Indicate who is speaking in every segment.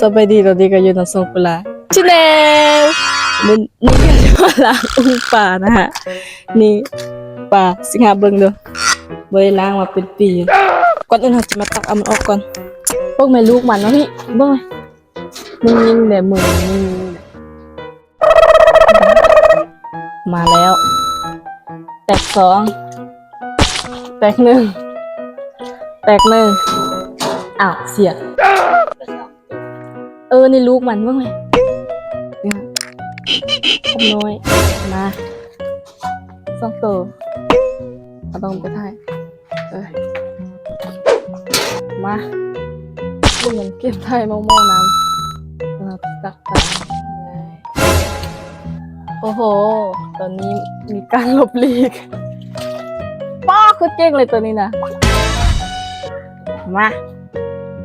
Speaker 1: สบายดีตอนนี้ก็อยู่ในโซกุลาชิแนลมันนี่ก็จะมาล้างอุ้งป่านะฮะ นี่ป่าสิงหาเบิ่งเด้อบ่ได้ล้างมาเป็นปี ก่อนอื่นเราจะมาตักเอามันออกก่อนพวกแม่ลูกมันเนาะพี่เบิ่งมึงยิงแต่มือมึงมาแล้ว แตกสอง แตกหนึ่ง แตกหนึ่งอ้าวเสีย ออนี่ลูกมันบ้างไหมเนี่ยคมน้อย มาสองตัวเราต้องไปถ่ายเอ้ยมาลูกมันเก็บไทยมองมองน้ำเราตักตาเลยโอ้โห ตอนนี้มีการหลบหลีกป้าคือเก่งเลยตัวนี้นะ มา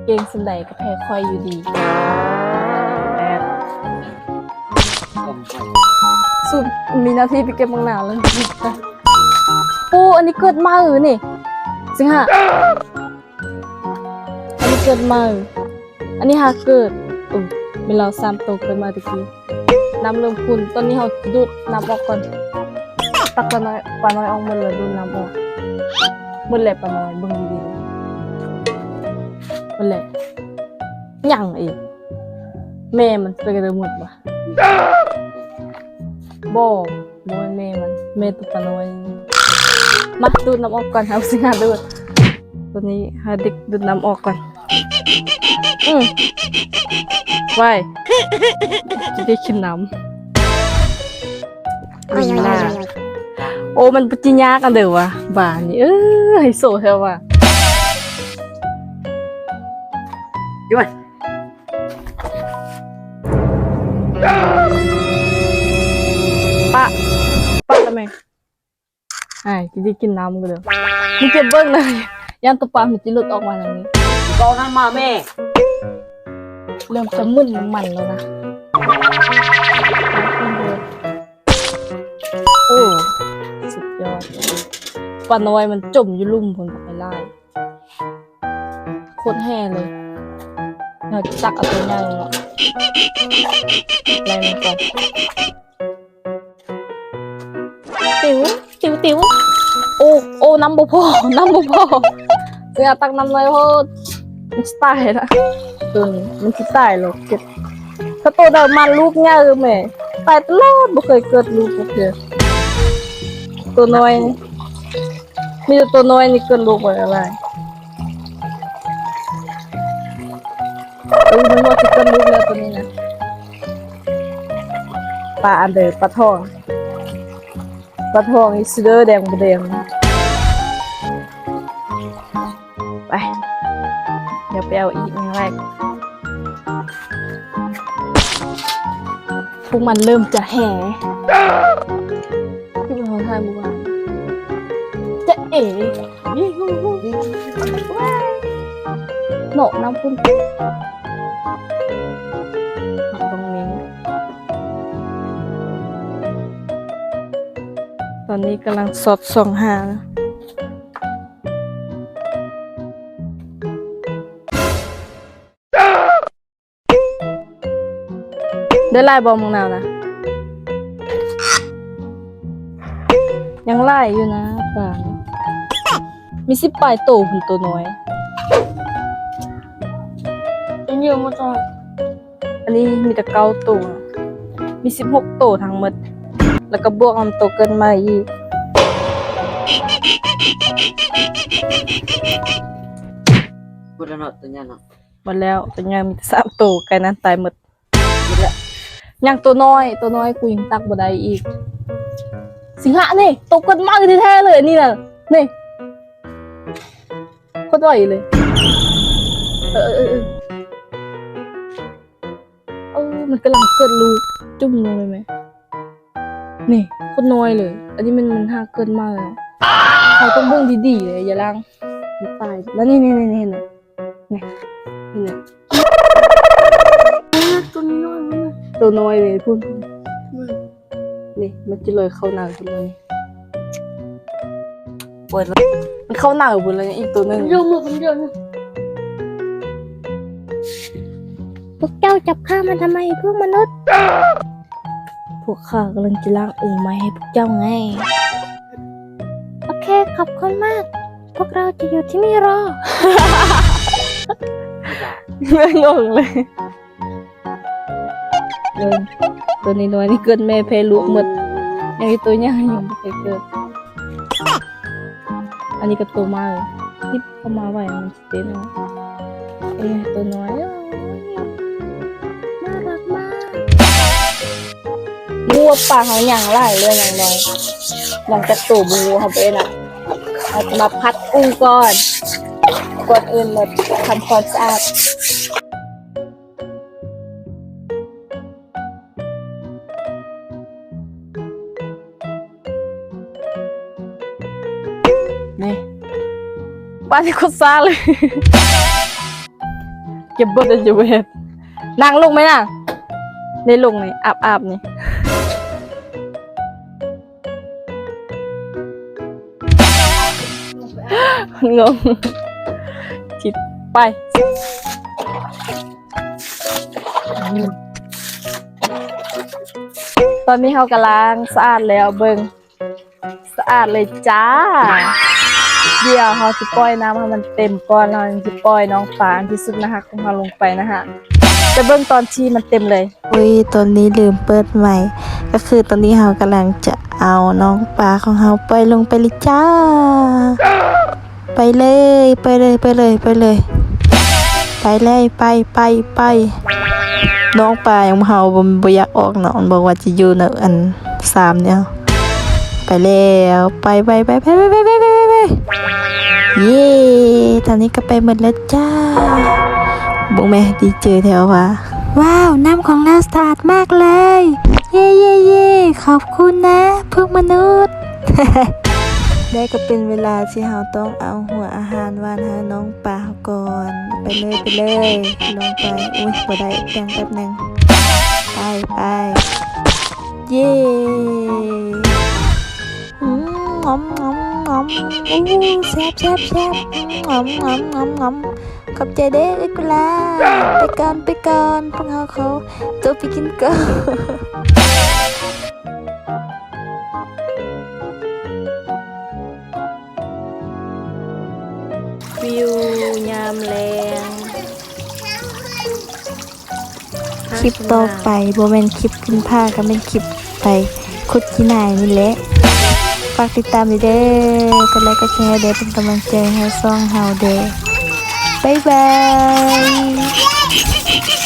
Speaker 1: เก่งสันใดก็แพ้ค่อยอยู่ดีแอบ สุดมีหนาทีไปเก็บมังนาวแล้วปูอันนี้เกิดมาเออนี่สิงหะอันนี้เกิดมาเอออันนี้หาเกิดเออมีเราสามตัวเกิดมาตะกี้น้ำเริ่มขุ่นตอนนี้เราดูดน้ำออกก่อนตักปลาน้อยปลาน้อยออกหมดเลยดูดน้ำออกหมดเลยปลาน้อยบิ่งดีๆหมดเลยยังอีก แม่มันไปกันหมดวะบ่โมยเมมันเมตุปนอยมาดูดน้ำออกก่อนครับสิงหาดูดตัวนี้หาเด็กดูดน้ำออกก่อนอืมไว้จะได้กินน้ำลีลาโอ้มันปจิญญากันเด้อวะบ้านี่เออไฮโซเทวะ
Speaker 2: ด้วย
Speaker 1: ปะปะทำไมไอ้จะได้กินน้ำกันเด้อมึงเก็บเบิ้งเลยยันตัวปลามันจะหลุดออกมาอย่างนี้
Speaker 2: ก็นั่นมาแม่
Speaker 1: เริ่มจะมึนน้ำมันแล้วนะโอ้สุดยอดปลาน้อยมันจมอยู่ลุ่มผลไปไล่โคตรแห่เลย เราจะตักเอาตัวใหญ่ลงอะไล่มันก่อนติ๋วติ๋วติ๋วโอ้โอ้น้ำบุพอน้ำบุพอเสียตักน้ำเลยโพดมันสไตล์ละตัวนี้มันสไตล์หรอกเก็บถ้าตัวเดิมมันลูกง่ายเลยแม่ตายตลอดบ่เคยเกิดลูกบ่เคยตัวน้อยนี่มีแต่ตัวน้อยนี่เกิดลูกบ่อะไร ออมันว่าจะเกิดลูกแล้วตัวนี้นะปลาอันเดอร์ปลาทองปลาทองอีสเดอร์แดงบ่แดงไปเดี๋ยวไปเอาอีกอย่างแรกพวกมันเริ่มจะแห่ที่เป็นคนไทยบุบานจะเอ๋ยี่หูหูว้ายโหนกน้ำพุ่น นนี้กำลังสอดส่องหาได้ไล่บอลมึงนาวนะ ยังไล่อยู่นะป่ามีสิบปลายโตหุ่นตัวน้อยเป็นเยอะมากจ้ะอันนี้มีแต่เก้าตัว มีสิบหกตัวทั้งหมด แล้วก็บวกอันโตวเกินมาอีก
Speaker 2: พูดแล้วเนาะตัวเนี้ยเนาะ
Speaker 1: หมดแล้วแต่ยังมีแต่สามตัวไก่นั้นตายหมดหมดแล้วยังตัวน้อย ตัวน้อยกูยังตักบ่ได้อีก สิงหะนี่ตกกันมากแท้ๆเลยนี่น่ะนี่โคตรไหวเลย เออเออเออเออมันกำลังเกิดลูกจุ่มลงเลยไหม นี่โคตรน้อยเลย อันนี้มันมันห่างเกินมากแล้วเราต้องเบิ่งดีๆเลยอย่าล้างมันตายแล้วนี่นี่นี่นี่นี่นี่นี่ตัวน้อยมันตัวน้อยเลยพูดนี่มันจะเลยเข้าหน้าคุณเลยเปิดแล้วมันเข้าหน้าคุณเลยอีกตัวหนึง
Speaker 3: เยอะมากมันเยอะนะ
Speaker 1: พวกเจ้าจับข้ามาทำไมพวกมนุษย์ พวกข้ากำลังจะล้างอึ่งมาให้พวกเจ้าไง โอเค ขอบคุณมาก พวกเราจะอยู่ที่นี่รอ งงเลยเกินตัวนี้น้อยนี่เกินแม่เพลูกหมดยังอีตัวเนี้ยยังไม่เคยเกิด อันนี้ก็ตัวมากเลยที่เข้ามาไหวมันจะเต้นนะเอ้ยตัวน้อย งูป่าเขาอย่างไรเลยอย่างน้อยหลังจากตัวบูเขาไปน่ะเราจะมาพัดกุ้งก่อนก่อนอื่นเลยทำความสะอาดนี่บ้านที่โคตรซ่าเลยเก็บบทจะเวทนั่งลงไหมน่ะได้ลงนี่อาบอาบนี่ งงจิตไปตอนนี้เขากำลังสะอาดแล้วเบิงสะอาดเลยจ้า เดี๋ยวเขาจะปล่อยน้ำให้มันเต็มก่อนเราจะปล่อยน้องปลานที่สุดนะคะของเราลงไปนะคะจะเบิ่งตอนที่มันเต็มเลย
Speaker 3: อุ้ยตอนนี้ลืมเปิดใหม่ ก็คือตอนนี้เรากำลังจะเอาน้องปลาของเราปล่อยลงไปเลยจ้า ไปเลยไปเลยไปเลยไปเลย ไปเลยไปไปไปน้องปลาของเราบ่บ่อยากออกเนาะบอกว่าจะอยู่ในอันสามเนี่ยไปแล้วไปไปไปไปไปไปไปไปไปไปเย้ตอนนี้ก็ไปหมดแล้วจ้าบุ้งแม่ดีเจอแถวว่าว้าวน้ำของเราสะอาดมากเลย เย่เย่เย่ขอบคุณนะพวกมนุษย์ ได้ก็เป็นเวลาที่เราต้องเอาหัวอาหารวานหาน้องปลาก่อน ไปเลยไปเลย ลงไป อุ้ยบ่ได้แบ่งแป๊บหนึงไปไปเย่อืมงอมงอมงอมอู้แซ่บแซ่บแซ่บงอมงอมงอมงอมขอบใจเด้อเอ้กุลาไปก่อนไปก่อนพวกเราเขาตัวไปกินก่อน คลิปต่อไปโบแมนคลิปกินผ้าก็เป็นคลิปไปคุดกินไหนนี่แหละฝากติดตามด้วยเด้อกดไลค์กดแชร์เด้เป็นกำลังใจให้ซ่องเฮาเด้บ๊ายบาย